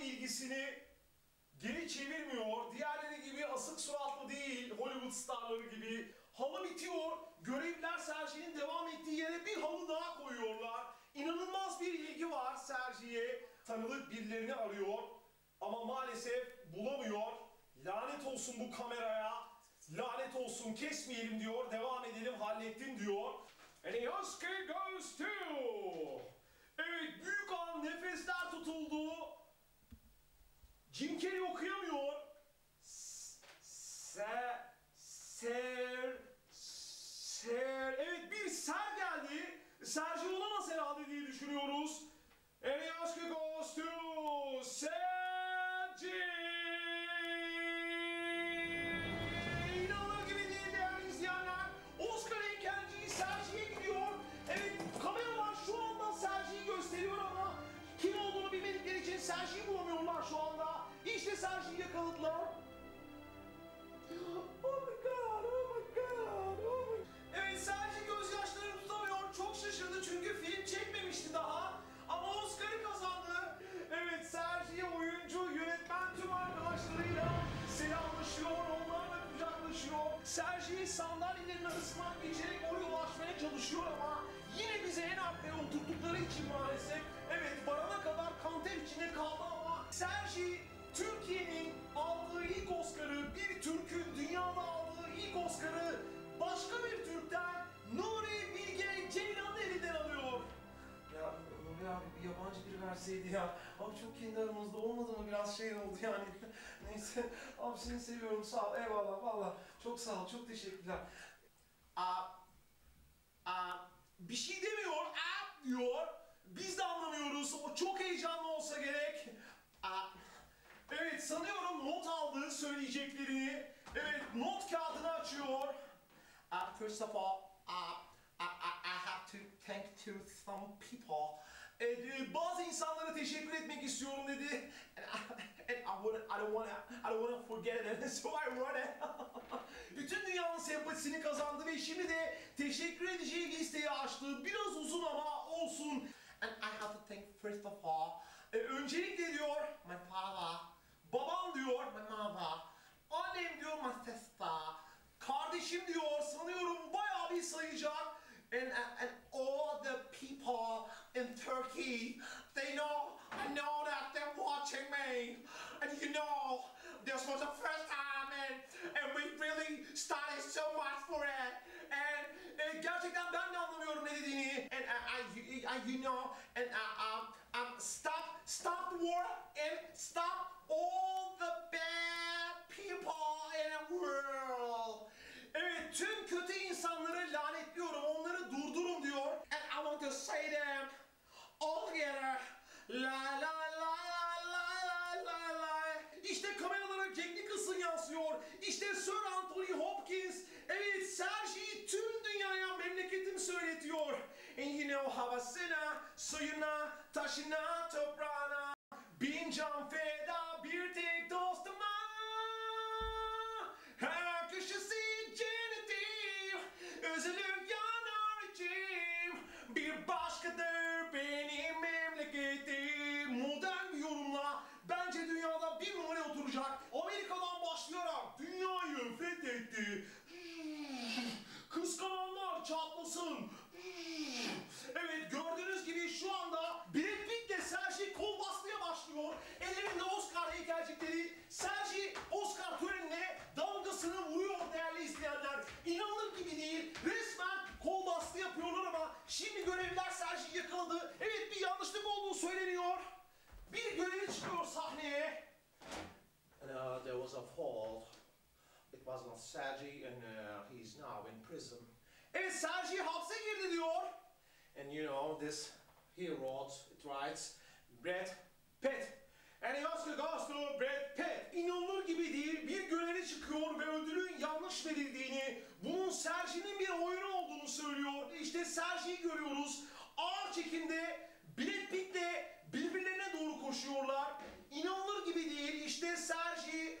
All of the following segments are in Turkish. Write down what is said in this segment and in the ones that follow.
ilgisini geri çevirmiyor. Diğerleri gibi asık suratlı değil, Hollywood starları gibi. Halı bitiyor, görevliler Sergi'nin devam ettiği yere bir halı daha koyuyorlar. İnanılmaz bir ilgi var Sergi'ye. Tanıdık birilerini arıyor ama maalesef bulamıyor. Lanet olsun bu kameraya. Lanet olsun kesmeyelim diyor. Devam edelim hallettim diyor. And the Oscar goes to... Evet büyük an nefesler tutuldu. Jim Carrey okuyamıyor. Se, ser, ser. Evet bir ser geldi. Sergi olamaz herhalde diye düşünüyoruz. Arkaya oturttukları için maalesef evet varana kadar kanter içinde kaldı ama Sergi Türkiye'nin aldığı ilk Oscar'ı, bir Türk'ün dünyada aldığı ilk Oscar'ı başka bir Türk'ten Nuri Bilge Ceylan'ın elinden alıyor. Ya Nuri abi bir yabancı biri verseydi ya. Abi çok kendi aramızda olmadı mı biraz şey oldu yani. Neyse abi seni seviyorum sağ ol eyvallah valla. Çok sağ ol çok teşekkürler. Aa, aa, bir şey demiyor aa diyor. Biz de anlamıyoruz. O çok heyecanlı olsa gerek. Aa, evet sanıyorum not aldığı söyleyeceklerini. Evet not kağıdını açıyor. Uh, first of all, uh, I, I, I have to thank to some people. Evet, bazı insanlara teşekkür etmek istiyorum dedi. And I, and I, wouldn't, I don't wanna, I don't wanna forget it. So I it. Bütün dünyanın sempatisini kazandı ve şimdi de teşekkür edeceği listeyi açtı. Biraz uzun ama olsun. And I have to thank first of all. E, öncelikle diyor my father. Babam diyor my mother. Annem diyor my sister. Kardeşim diyor sanıyorum bayağı bir sayacak. And, and And you know, this was the first time and, and we really studied so much for it. And e, gerçekten ben de anlamıyorum ne dediğini. And I, I, I you know, and uh, um, um, stop, stop the war and stop kameralara Jack Nicholson yansıyor. İşte Sir Anthony Hopkins. Evet, Sergi'yi tüm dünyaya memleketim söyletiyor. And you know havasına, suyuna, taşına, toprağına. Bin can feda bir tek dostuma. Her cennetim Üzülür yanar içim Bir başkadır benim Kıskananlar çatlasın Evet gördüğünüz gibi şu anda Brad Pitt'le Sergi kol basmaya başlıyor. Ellerinde Oscar heykelcikleri. Sergi Oscar törenine damgasını vuruyor değerli izleyenler. İnanılır gibi değil. Resmen kol bastı yapıyorlar ama şimdi görevliler Sergi'yi yakaladı. Evet bir yanlışlık olduğu söyleniyor. Bir görevli çıkıyor sahneye. Uh, there was a fall. Bazlan Saji and uh, he's now in prison. Evet Saji hapse girdi diyor. And you know this he wrote, it writes Brad Pitt. And he also goes to Brad Pitt. İnanılır gibi değil bir göreve çıkıyor ve ödülün yanlış verildiğini, bunun Sergi'nin bir oyunu olduğunu söylüyor. İşte Sergi'yi görüyoruz. Ağır çekimde Brad Pitt'le birbirlerine doğru koşuyorlar. İnanılır gibi değil. İşte Sergi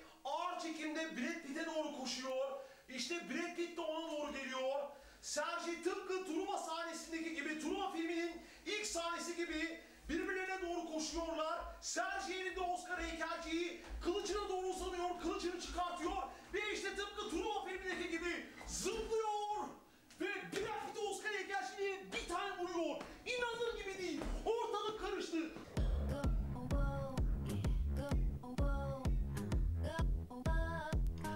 çekimde Brad Pitt'e doğru koşuyor. İşte Brad Pitt de ona doğru geliyor. Sergi tıpkı Truva sahnesindeki gibi, Truva filminin ilk sahnesi gibi birbirlerine doğru koşuyorlar. Sergi elinde Oscar heykelciyi kılıcına doğru uzanıyor, kılıcını çıkartıyor ve işte tıpkı Truva filmi